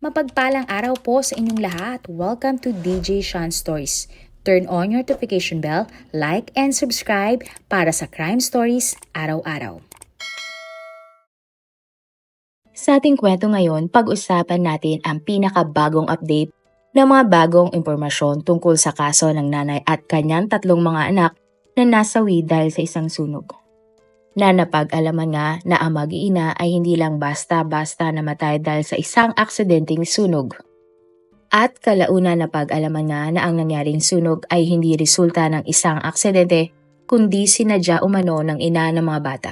Mapagpalang araw po sa inyong lahat. Welcome to DJ Sean Stories. Turn on your notification bell, like and subscribe para sa crime stories araw-araw. Sa ating kwento ngayon, pag-usapan natin ang pinakabagong update ng mga bagong impormasyon tungkol sa kaso ng nanay at kanyang tatlong mga anak na nasawi dahil sa isang sunog. Na napag-alaman nga na ang mag-iina ay hindi lang basta-basta namatay dahil sa isang aksidenteng sunog. At kalauna na pag-alaman nga na ang nangyaring sunog ay hindi resulta ng isang aksidente kundi sinadya umano ng ina ng mga bata.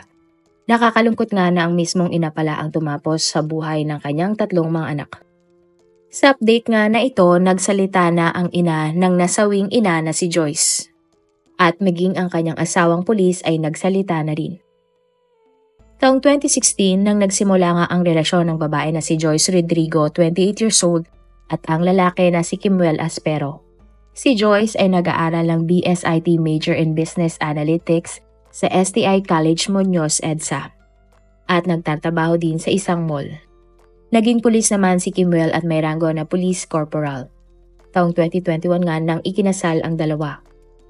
Nakakalungkot nga na ang mismong ina pala ang tumapos sa buhay ng kanyang tatlong mga anak. Sa update nga na ito, nagsalita na ang ina ng nasawing ina na si Joyce. At maging ang kanyang asawang pulis ay nagsalita na rin. Taong 2016 nang nagsimula nga ang relasyon ng babae na si Joyce Rodrigo, 28 years old, at ang lalaki na si Kimuel Aspero. Si Joyce ay nag-aaral ng BSIT Major in Business Analytics sa STI College Muñoz EDSA at nagtatrabaho din sa isang mall. Naging pulis naman si Kimuel at may ranggo na police corporal. Taong 2021 nga nang ikinasal ang dalawa.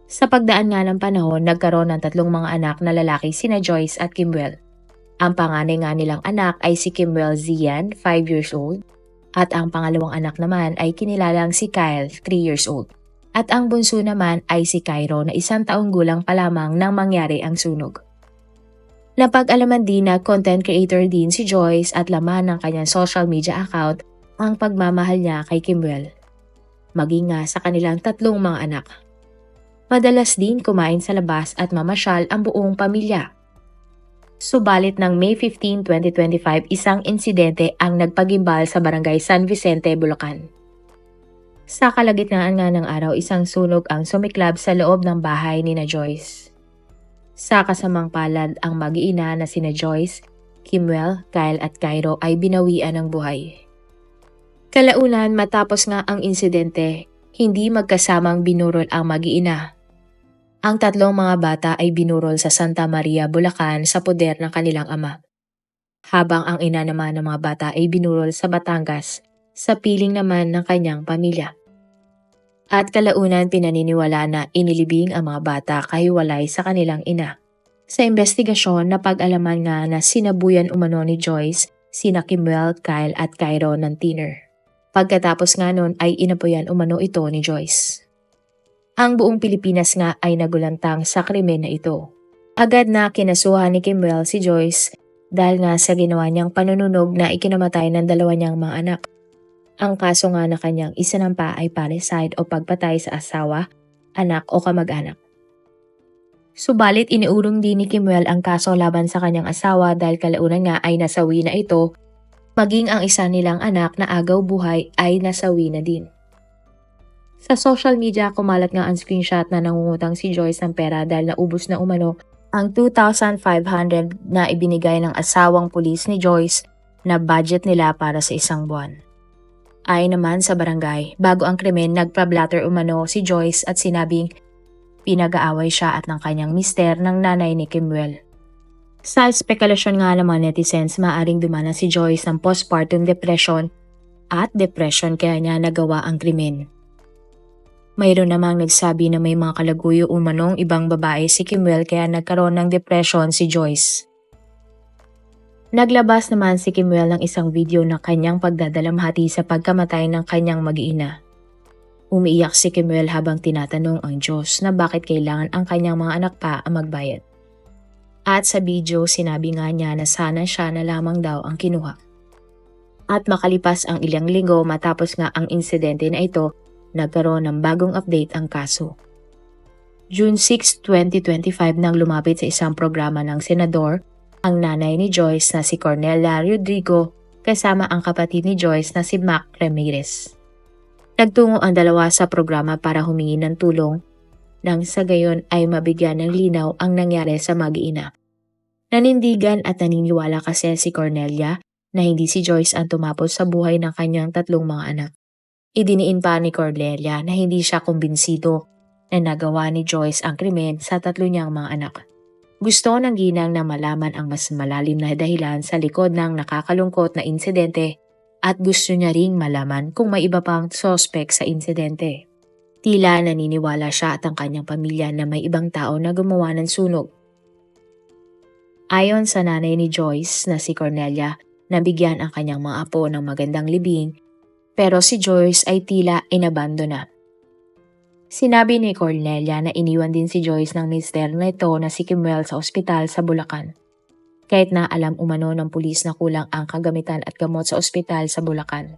Sa pagdaan nga ng panahon, nagkaroon ng tatlong mga anak na lalaki sina Joyce at Kimuel. Ang panganay nga nilang anak ay si Kimuel Zian, 5 years old, at ang pangalawang anak naman ay kinilalang si Kyle, 3 years old. At ang bunso naman ay si Cairo na isang taong gulang pa lamang nang mangyari ang sunog. Napag-alaman din na content creator din si Joyce at laman ng kanyang social media account ang pagmamahal niya kay Kimwell. Maging nga sa kanilang tatlong mga anak. Madalas din kumain sa labas at mamasyal ang buong pamilya. Subalit ng May 15, 2025, isang insidente ang nagpagimbal sa barangay San Vicente, Bulacan. Sa kalagitnaan nga ng araw, isang sunog ang sumiklab sa loob ng bahay ni na Joyce. Sa kasamang palad, ang mag-iina na sina Joyce, Kimwell, Kyle at Cairo ay binawian ng buhay. Kalaunan matapos nga ang insidente, hindi magkasamang binurol ang mag-iina. Ang tatlong mga bata ay binurol sa Santa Maria, Bulacan sa poder ng kanilang ama. Habang ang ina naman ng mga bata ay binurol sa Batangas sa piling naman ng kanyang pamilya. At kalaunan pinaniniwala na inilibing ang mga bata kahiwalay sa kanilang ina. Sa investigasyon, napag-alaman nga na sinabuyan umano ni Joyce, sina Kimuel, Kyle at Cairo ng tiner. Pagkatapos nga nun ay inapoyan umano ito ni Joyce. Ang buong Pilipinas nga ay nagulantang sa krimen na ito. Agad na kinasuhan ni Kimuel si Joyce dahil nga sa ginawa niyang panununog na ikinamatay ng dalawa niyang mga anak. Ang kaso nga na kanyang isinampa ay parricide o pagpatay sa asawa, anak o kamag-anak. Subalit iniurong din ni Kimuel ang kaso laban sa kanyang asawa dahil kalaunan nga ay nasawi na ito, maging ang isa nilang anak na agaw buhay ay nasawi na din. Sa social media, kumalat nga ang screenshot na nangungutang si Joyce ng pera dahil naubos na umano ang 2,500 na ibinigay ng asawang pulis ni Joyce na budget nila para sa isang buwan. Ay naman sa barangay, bago ang krimen nagpa-blatter umano si Joyce at sinabing pinag-aaway siya at ng kanyang mister ng nanay ni Kimwell. Sa spekulasyon nga ng mga netizens, maaring dumana si Joyce ng postpartum depression at depression kaya niya nagawa ang krimen. Mayroon namang nagsabi na may mga kalaguyo umanong ibang babae si Kimwell kaya nagkaroon ng depression si Joyce. Naglabas naman si Kimwell ng isang video ng kanyang pagdadalamhati sa pagkamatay ng kanyang mag-iina. Umiiyak si Kimwell habang tinatanong ang Diyos na bakit kailangan ang kanyang mga anak pa ang magbayad. At sa video sinabi nga niya na sana siya na lamang daw ang kinuha. At makalipas ang ilang linggo matapos nga ang insidente na ito, nagkaroon ng bagong update ang kaso. June 6, 2025 nang lumapit sa isang programa ng senador ang nanay ni Joyce na si Cornelia Rodrigo kasama ang kapatid ni Joyce na si Mac Ramirez. Nagtungo ang dalawa sa programa para humingi ng tulong nang sa gayon ay mabigyan ng linaw ang nangyari sa mag-iina. Nanindigan at naniniwala kasi si Cornelia na hindi si Joyce ang tumapos sa buhay ng kanyang tatlong mga anak. Idiniin pa ni Cordelia na hindi siya kumbinsido na nagawa ni Joyce ang krimen sa tatlo niyang mga anak. Gusto ng ginang na malaman ang mas malalim na dahilan sa likod ng nakakalungkot na insidente at gusto niya ring malaman kung may iba pang sospek sa insidente. Tila naniniwala siya at ang kanyang pamilya na may ibang tao na gumawa ng sunog. Ayon sa nanay ni Joyce na si Cornelia, nabigyan ang kanyang mga apo ng magandang libing, pero si Joyce ay tila inabando na. Sinabi ni Cornelia na iniwan din si Joyce ng mister na ito na si Kimuel sa ospital sa Bulacan. Kahit na alam umano ng pulis na kulang ang kagamitan at gamot sa ospital sa Bulacan.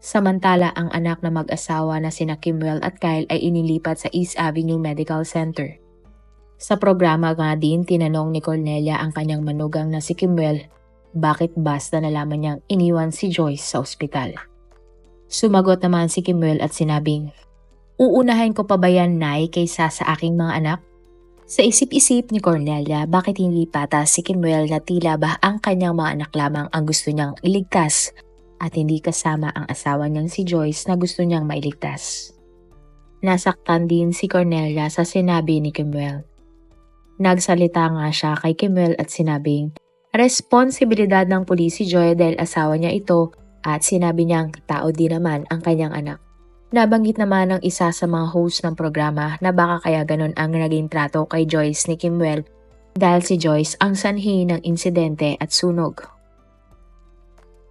Samantala ang anak na mag-asawa na sina Kimwell at Kyle ay inilipat sa East Avenue Medical Center. Sa programa nga din tinanong ni Cornelia ang kanyang manugang na si Kimwell bakit basta nalaman niyang iniwan si Joyce sa ospital. Sumagot naman si Kimwell at sinabing, Uunahin ko pa ba yan, Nay, kaysa sa aking mga anak? Sa isip-isip ni Cornelia, bakit hindi patas si Kimwell na tila ba ang kanyang mga anak lamang ang gusto niyang iligtas at hindi kasama ang asawa niyang si Joyce na gusto niyang mailigtas. Nasaktan din si Cornelia sa sinabi ni Kimuel. Nagsalita nga siya kay Kimuel at sinabing, responsibilidad ng pulis si Joy dahil asawa niya ito at sinabi niyang tao din naman ang kanyang anak. Nabanggit naman ng isa sa mga host ng programa na baka kaya ganun ang naging trato kay Joyce ni Kimwell dahil si Joyce ang sanhi ng insidente at sunog.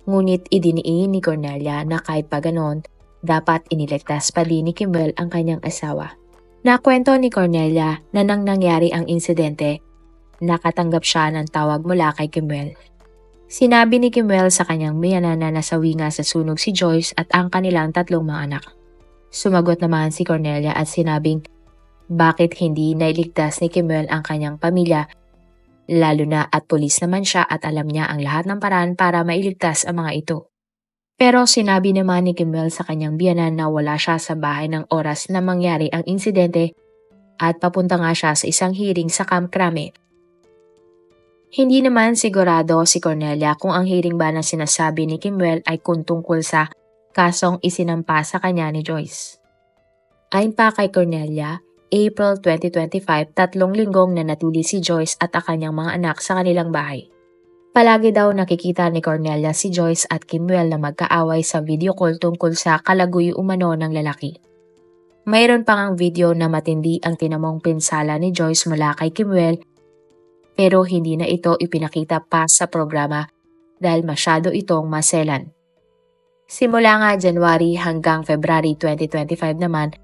Ngunit idiniin ni Cornelia na kahit pa ganon, dapat iniligtas pa din ni Kimbell ang kanyang asawa. Nakwento ni Cornelia na nang nangyari ang insidente, nakatanggap siya ng tawag mula kay Kimbell. Sinabi ni Kimbell sa kanyang miyana na nasawi nga sa sunog si Joyce at ang kanilang tatlong mga anak. Sumagot naman si Cornelia at sinabing bakit hindi nailigtas ni Kimbell ang kanyang pamilya lalo na at pulis naman siya at alam niya ang lahat ng paraan para mailigtas ang mga ito. Pero sinabi naman ni Kimmel sa kanyang biyanan na wala siya sa bahay ng oras na mangyari ang insidente at papunta nga siya sa isang hearing sa Camp Crame. Hindi naman sigurado si Cornelia kung ang hearing ba na sinasabi ni Kimwell ay kung sa kasong isinampa sa kanya ni Joyce. Ayon pa kay Cornelia, April 2025, tatlong linggong na natuli si Joyce at ang kanyang mga anak sa kanilang bahay. Palagi daw nakikita ni Cornelia si Joyce at Kimwell na magkaaway sa video call tungkol sa kalaguy umano ng lalaki. Mayroon pang ang video na matindi ang tinamong pinsala ni Joyce mula kay Kimwell pero hindi na ito ipinakita pa sa programa dahil masyado itong maselan. Simula nga January hanggang February 2025 naman,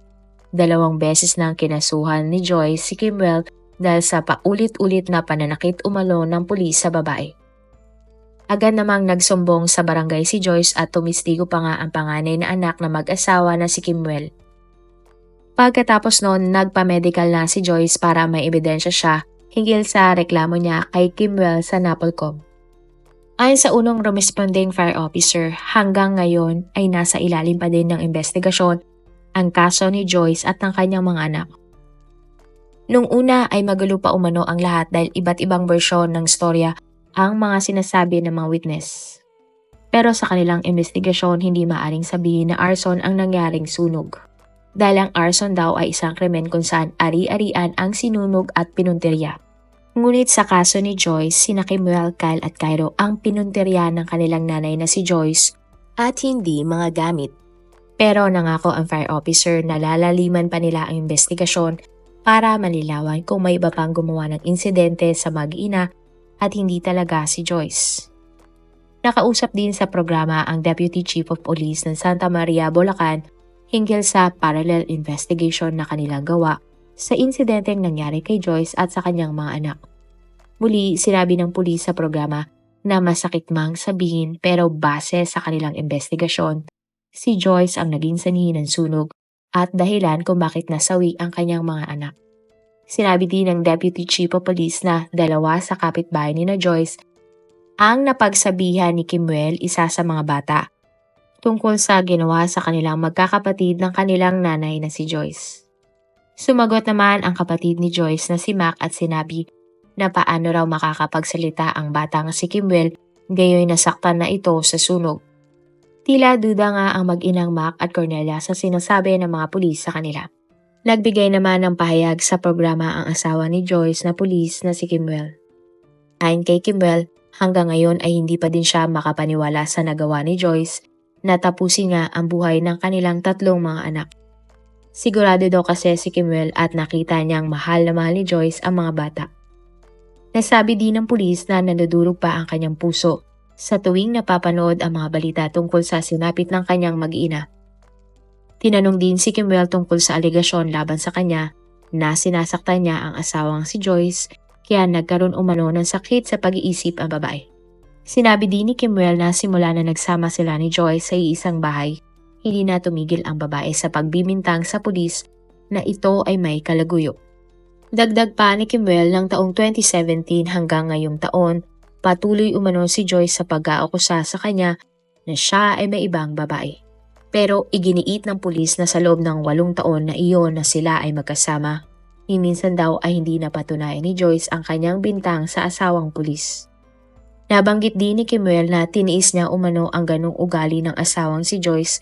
Dalawang beses nang kinasuhan ni Joy si Kimwell dahil sa paulit-ulit na pananakit umalo ng pulis sa babae. Agad namang nagsumbong sa barangay si Joyce at tumistigo pa nga ang panganay na anak na mag-asawa na si Kimwell. Pagkatapos noon, nagpa-medical na si Joyce para may ebidensya siya hinggil sa reklamo niya kay Kimwell sa Napolcom. Ayon sa unong responding fire officer, hanggang ngayon ay nasa ilalim pa din ng investigasyon ang kaso ni Joyce at ng kanyang mga anak. Nung una ay magulo pa umano ang lahat dahil iba't ibang bersyon ng storya ang mga sinasabi ng mga witness. Pero sa kanilang investigasyon hindi maaring sabihin na arson ang nangyaring sunog. Dahil ang arson daw ay isang krimen kung saan ari-arian ang sinunog at pinunterya. Ngunit sa kaso ni Joyce, sina Kimuel, Kyle at Cairo ang pinunterya ng kanilang nanay na si Joyce at hindi mga gamit pero nangako ang fire officer na lalaliman pa nila ang investigasyon para malilawan kung may iba pang gumawa ng insidente sa mag-ina at hindi talaga si Joyce. Nakausap din sa programa ang Deputy Chief of Police ng Santa Maria, Bulacan hinggil sa parallel investigation na kanilang gawa sa insidenteng nangyari kay Joyce at sa kanyang mga anak. Muli, sinabi ng pulis sa programa na masakit mang sabihin pero base sa kanilang investigasyon, si Joyce ang naging sanhi ng sunog at dahilan kung bakit nasawi ang kanyang mga anak. Sinabi din ng Deputy Chief of Police na dalawa sa kapitbahay ni na Joyce ang napagsabihan ni Kimuel isa sa mga bata tungkol sa ginawa sa kanilang magkakapatid ng kanilang nanay na si Joyce. Sumagot naman ang kapatid ni Joyce na si Mac at sinabi na paano raw makakapagsalita ang batang si Kimuel gayoy nasaktan na ito sa sunog. Tila duda nga ang mag-inang Mac at Cornelia sa sinasabi ng mga pulis sa kanila. Nagbigay naman ng pahayag sa programa ang asawa ni Joyce na pulis na si Kimwell. Ayon kay Kimwell, Hanggang ngayon ay hindi pa din siya makapaniwala sa nagawa ni Joyce na tapusin nga ang buhay ng kanilang tatlong mga anak. Sigurado daw kasi si Kimuel at nakita niyang mahal na mahal ni Joyce ang mga bata. Nasabi din ng pulis na nanudurog pa ang kanyang puso sa tuwing napapanood ang mga balita tungkol sa sinapit ng kanyang mag-ina. Tinanong din si Kimuel tungkol sa aligasyon laban sa kanya na sinasaktan niya ang asawang si Joyce kaya nagkaroon umano ng sakit sa pag-iisip ang babae. Sinabi din ni Kimuel na simula na nagsama sila ni Joyce sa iisang bahay, hindi na tumigil ang babae sa pagbibintang sa pulis na ito ay may kalaguyo. Dagdag pa ni Kimuel ng taong 2017 hanggang ngayong taon, patuloy umano si Joyce sa pag-aakusa sa kanya na siya ay may ibang babae. Pero iginiit ng pulis na sa loob ng walong taon na iyon na sila ay magkasama, ni daw ay hindi napatunayan ni Joyce ang kanyang bintang sa asawang pulis. Nabanggit din ni Kimuel na tiniis niya umano ang ganong ugali ng asawang si Joyce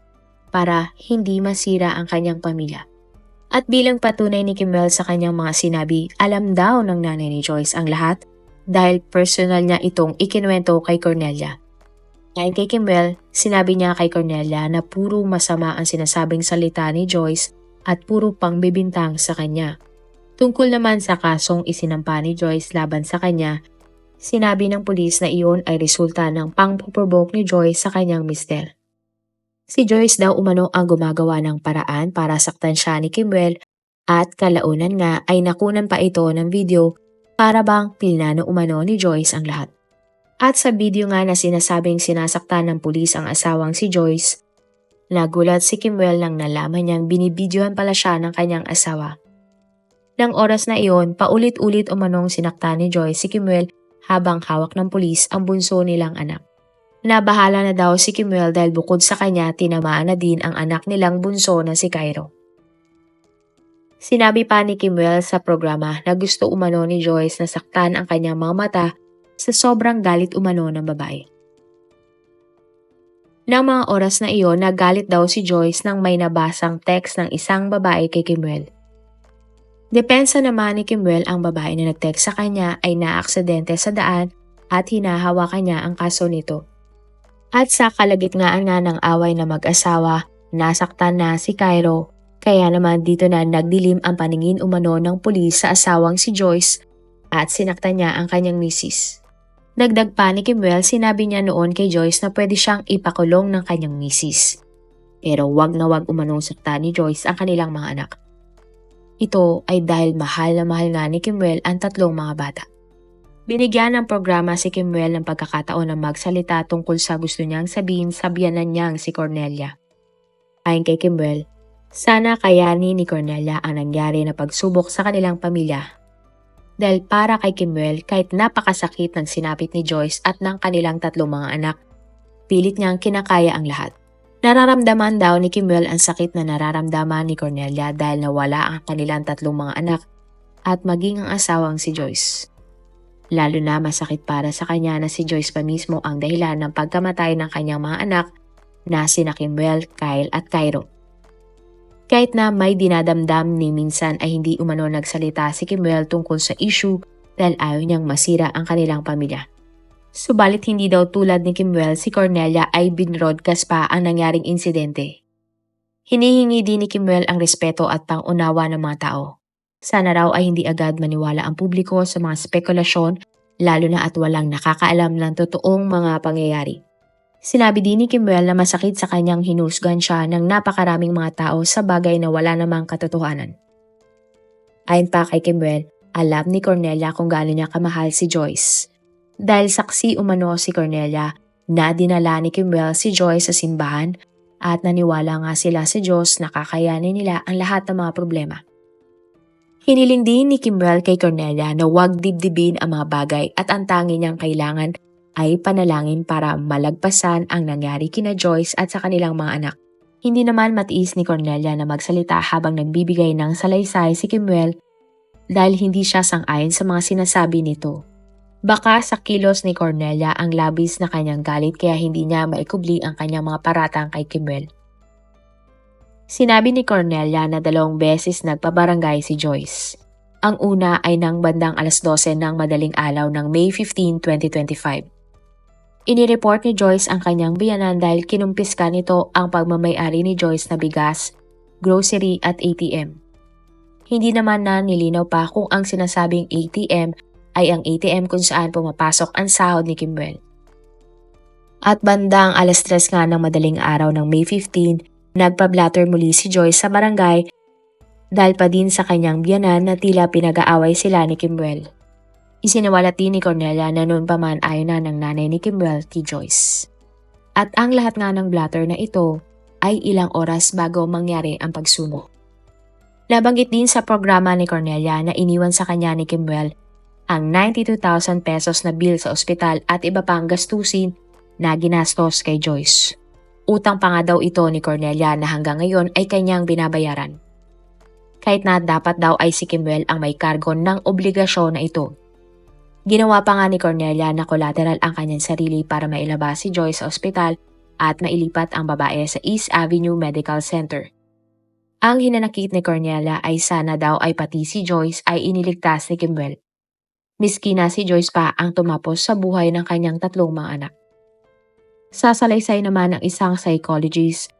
para hindi masira ang kanyang pamilya. At bilang patunay ni Kimuel sa kanyang mga sinabi, alam daw ng nanay ni Joyce ang lahat dahil personal niya itong ikinuwento kay Cornelia. Ngayon kay Kimuel, sinabi niya kay Cornelia na puro masama ang sinasabing salita ni Joyce at puro pang bibintang sa kanya. Tungkol naman sa kasong isinampa ni Joyce laban sa kanya, Sinabi ng pulis na iyon ay resulta ng pang-provoke ni Joyce sa kanyang mister. Si Joyce daw umano ang gumagawa ng paraan para saktan siya ni Kimwell at kalaunan nga ay nakunan pa ito ng video para bang pinano umano ni Joyce ang lahat. At sa video nga na sinasabing sinasaktan ng pulis ang asawang si Joyce, nagulat si Kimwell nang nalaman niyang binibidyohan pala siya ng kanyang asawa. Nang oras na iyon, paulit-ulit umanong sinaktan ni Joyce si Kimwell habang hawak ng pulis ang bunso nilang anak. Nabahala na daw si Kimuel dahil bukod sa kanya tinamaan na din ang anak nilang bunso na si Cairo. Sinabi pa ni Kimuel sa programa na gusto umano ni Joyce na saktan ang kanyang mga mata sa sobrang galit umano ng babae. Nang mga oras na iyon, nagalit daw si Joyce nang may nabasang text ng isang babae kay Kimuel. Depensa naman ni Kimuel ang babae na nag-text sa kanya ay naaksidente sa daan at hinahawakan niya ang kaso nito. At sa kalagitnaan nga ng away na mag-asawa, nasaktan na si Cairo kaya naman dito na nagdilim ang paningin umano ng pulis sa asawang si Joyce at sinaktan niya ang kanyang misis. Dagdag pa ni Kimuel, sinabi niya noon kay Joyce na pwede siyang ipakulong ng kanyang misis. Pero wag na wag umanong sakta ni Joyce ang kanilang mga anak. Ito ay dahil mahal na mahal nga ni Kimwell ang tatlong mga bata. Binigyan ng programa si Kimwell ng pagkakataon na magsalita tungkol sa gusto niyang sabihin sa biyanan niyang si Cornelia. Ayon kay Kimwell, sana kayani ni Cornelia ang nangyari na pagsubok sa kanilang pamilya. Dahil para kay Kimwell, kahit napakasakit ng sinapit ni Joyce at ng kanilang tatlong mga anak, pilit niyang kinakaya ang lahat. Nararamdaman daw ni Kimuel ang sakit na nararamdaman ni Cornelia dahil nawala ang kanilang tatlong mga anak at maging ang asawang si Joyce. Lalo na masakit para sa kanya na si Joyce pa mismo ang dahilan ng pagkamatay ng kanyang mga anak na sina Kimuel, Kyle at Cairo. Kahit na may dinadamdam ni minsan ay hindi umano nagsalita si Kimuel tungkol sa issue dahil ayaw niyang masira ang kanilang pamilya. Subalit hindi daw tulad ni Kimwell si Cornelia ay binroadcast pa ang nangyaring insidente. Hinihingi din ni Kimwell ang respeto at pangunawa ng mga tao. Sana raw ay hindi agad maniwala ang publiko sa mga spekulasyon lalo na at walang nakakaalam ng totoong mga pangyayari. Sinabi din ni Kimwell na masakit sa kanyang hinusgan siya ng napakaraming mga tao sa bagay na wala namang katotohanan. Ayon pa kay Kimwell, alam ni Cornelia kung gaano niya kamahal si Joyce dahil saksi umano si Cornelia na dinala ni Kimwell si Joy sa simbahan at naniwala nga sila sa Diyos na kakayanin nila ang lahat ng mga problema. Hiniling din ni Kimwell kay Cornelia na huwag dibdibin ang mga bagay at ang tangi niyang kailangan ay panalangin para malagpasan ang nangyari kina Joyce at sa kanilang mga anak. Hindi naman matiis ni Cornelia na magsalita habang nagbibigay ng salaysay si Kimwell dahil hindi siya sang-ayon sa mga sinasabi nito. Baka sa kilos ni Cornelia ang labis na kanyang galit kaya hindi niya maikubli ang kanyang mga paratang kay Kimuel. Sinabi ni Cornelia na dalawang beses nagpabarangay si Joyce. Ang una ay nang bandang alas 12 ng madaling alaw ng May 15, 2025. Inireport ni Joyce ang kanyang biyanan dahil kinumpiska nito ang pagmamayari ni Joyce na bigas, grocery at ATM. Hindi naman na nilinaw pa kung ang sinasabing ATM ay ang ATM kung saan pumapasok ang sahod ni Kimwell. At bandang alas 3 nga ng madaling araw ng May 15, nagpa-blatter muli si Joyce sa barangay dahil pa din sa kanyang biyanan na tila pinag-aaway sila ni Kimwell. Isinawalat din ni Cornelia na noon pa man ayaw na ng nanay ni Kimwell kay Joyce. At ang lahat nga ng blatter na ito ay ilang oras bago mangyari ang pagsuno. Nabanggit din sa programa ni Cornelia na iniwan sa kanya ni Kimwell ang 92,000 pesos na bill sa ospital at iba pang gastusin na ginastos kay Joyce. Utang pa nga daw ito ni Cornelia na hanggang ngayon ay kanyang binabayaran. Kahit na dapat daw ay si Kimwell ang may kargo ng obligasyon na ito. Ginawa pa nga ni Cornelia na collateral ang kanyang sarili para mailabas si Joyce sa ospital at mailipat ang babae sa East Avenue Medical Center. Ang hinanakit ni Cornelia ay sana daw ay pati si Joyce ay iniligtas ni Kimwell. Miski na si Joyce pa ang tumapos sa buhay ng kanyang tatlong mga anak. Sasalaysay naman ng isang psychologist.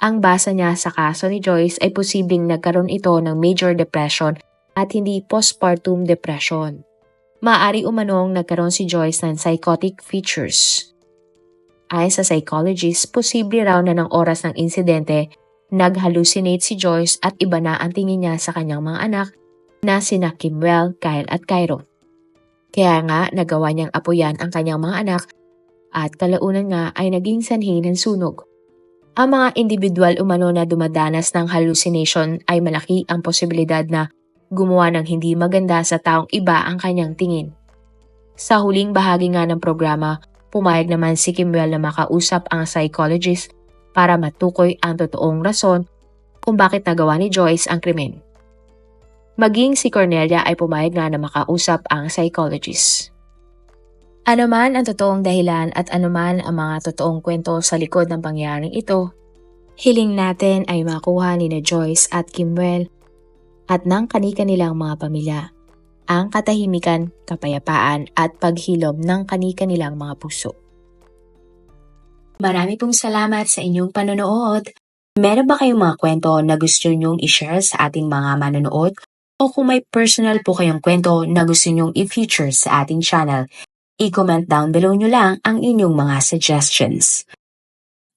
Ang basa niya sa kaso ni Joyce ay posibleng nagkaroon ito ng major depression at hindi postpartum depression maaari umanong nagkaroon si Joyce ng psychotic features. Ayon sa psychologist, posible raw na ng oras ng insidente, nag-hallucinate si Joyce at iba na ang tingin niya sa kanyang mga anak na sina Kimwell, Kyle at Cairo. Kaya nga nagawa niyang apoyan ang kanyang mga anak at kalaunan nga ay naging sanhi ng sunog. Ang mga individual umano na dumadanas ng hallucination ay malaki ang posibilidad na gumawa ng hindi maganda sa taong iba ang kanyang tingin. Sa huling bahagi nga ng programa, pumayag naman si Kimwell na makausap ang psychologist para matukoy ang totoong rason kung bakit nagawa ni Joyce ang krimen. Maging si Cornelia ay pumayag nga na makausap ang psychologist. Ano man ang totoong dahilan at anuman ang mga totoong kwento sa likod ng pangyayaring ito, hiling natin ay makuha ni na Joyce at Kimwell at ng kani-kanilang mga pamilya ang katahimikan, kapayapaan at paghilom ng kani-kanilang mga puso. Marami pong salamat sa inyong panonood. Meron ba kayong mga kwento na gusto nyong i-share sa ating mga manonood? O kung may personal po kayong kwento na gusto nyong i-feature sa ating channel, i-comment down below nyo lang ang inyong mga suggestions.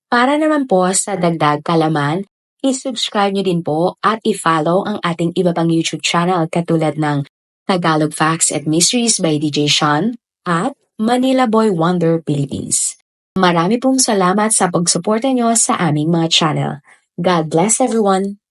Para naman po sa dagdag kalaman, i-subscribe nyo din po at i-follow ang ating iba pang YouTube channel katulad ng Tagalog Facts and Mysteries by DJ Sean at Manila Boy Wonder Philippines. Marami pong salamat sa pagsuporta nyo sa aming mga channel. God bless everyone!